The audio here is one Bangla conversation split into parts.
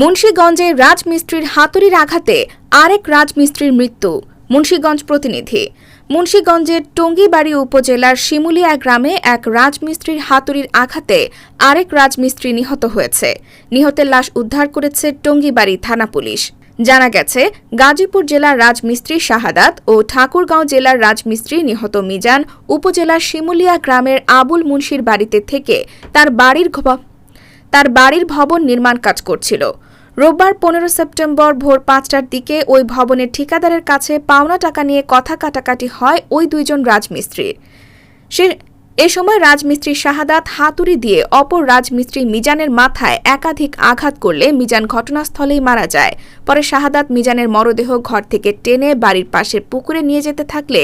মুন্সীগঞ্জে রাজমিস্ত্রির হাতুড়ির আঘাতে আরেক রাজমিস্ত্রির মৃত্যু, মুন্সীগঞ্জ প্রতিনিধি। মুন্সীগঞ্জের টঙ্গিবাড়ি উপজেলার শিমুলিয়া গ্রামে এক রাজমিস্ত্রির হাতুড়ির আঘাতে আরেক রাজমিস্ত্রি নিহত হয়েছে। নিহতের লাশ উদ্ধার করেছে টঙ্গিবাড়ি থানা পুলিশ। জানা গেছে, গাজীপুর জেলার রাজমিস্ত্রি শাহাদাত ও ঠাকুরগাঁও জেলার রাজমিস্ত্রি নিহত মিজান উপজেলার শিমুলিয়া গ্রামের আবুল মুন্সির বাড়িতে থেকে তার বাড়ির তার বাড়ির ভবন নির্মাণ কাজ করছিল। রোববার পনেরো সেপ্টেম্বর ভোর পাঁচটার দিকে ওই ভবনের ঠিকাদারের কাছে পাওনা টাকা নিয়ে কথা কাটাকাটি হয় ওই দুইজন রাজমিস্ত্রির। সে এ সময় রাজমিস্ত্রি শাহাদাত হাতুড়ি দিয়ে অপর রাজমিস্ত্রি মিজানের মাথায় একাধিক আঘাত করলে মিজান ঘটনাস্থলেই মারা যায়। পরে শাহাদাত মিজানের মরদেহ ঘর থেকে টেনে বাড়ির পাশের পুকুরে নিয়ে যেতে থাকলে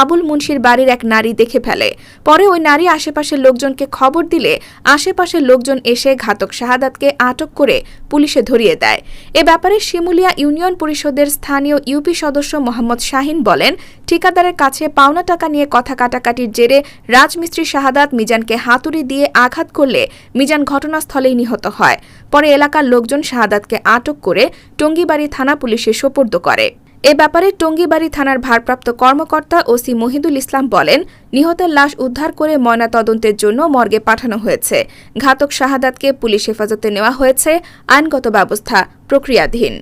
আবুল মুন্সির বাড়ির এক নারী দেখে ফেলে। পরে ওই নারী আশেপাশের লোকজনকে খবর দিলে আশেপাশের লোকজন এসে ঘাতক শাহাদাতকে আটক করে পুলিশে ধরিয়ে দেয়। এ ব্যাপারে শিমুলিয়া ইউনিয়ন পরিষদের স্থানীয় ইউপি সদস্য মোহাম্মদ শাহিন বলেন, ঠিকাদারের কাছে পাওনা টাকা নিয়ে কথা কাটাকাটির জেরে রাজমিস্ত্রি শাহাদাত মিজানকে হাতুড়ি দিয়ে আঘাত করলে মিজান ঘটনাস্থলেই নিহত হয়। পরে এলাকার লোকজন শাহাদাতকে আটক করে টঙ্গিবাড়ি থানা পুলিশে সোপর্দ করে। এ ব্যাপারে টঙ্গিবাড়ি থানার ভারপ্রাপ্ত কর্মকর্তা ওসি মহিদুল ইসলাম বলেন, নিহতের লাশ উদ্ধার করে ময়নাতদন্তের জন্য মর্গে পাঠানো হয়েছে। ঘাতক শাহাদাতকে পুলিশ হেফাজতে নেওয়া হয়েছে আইনগত ব্যবস্থা প্রক্রিয়াধীন।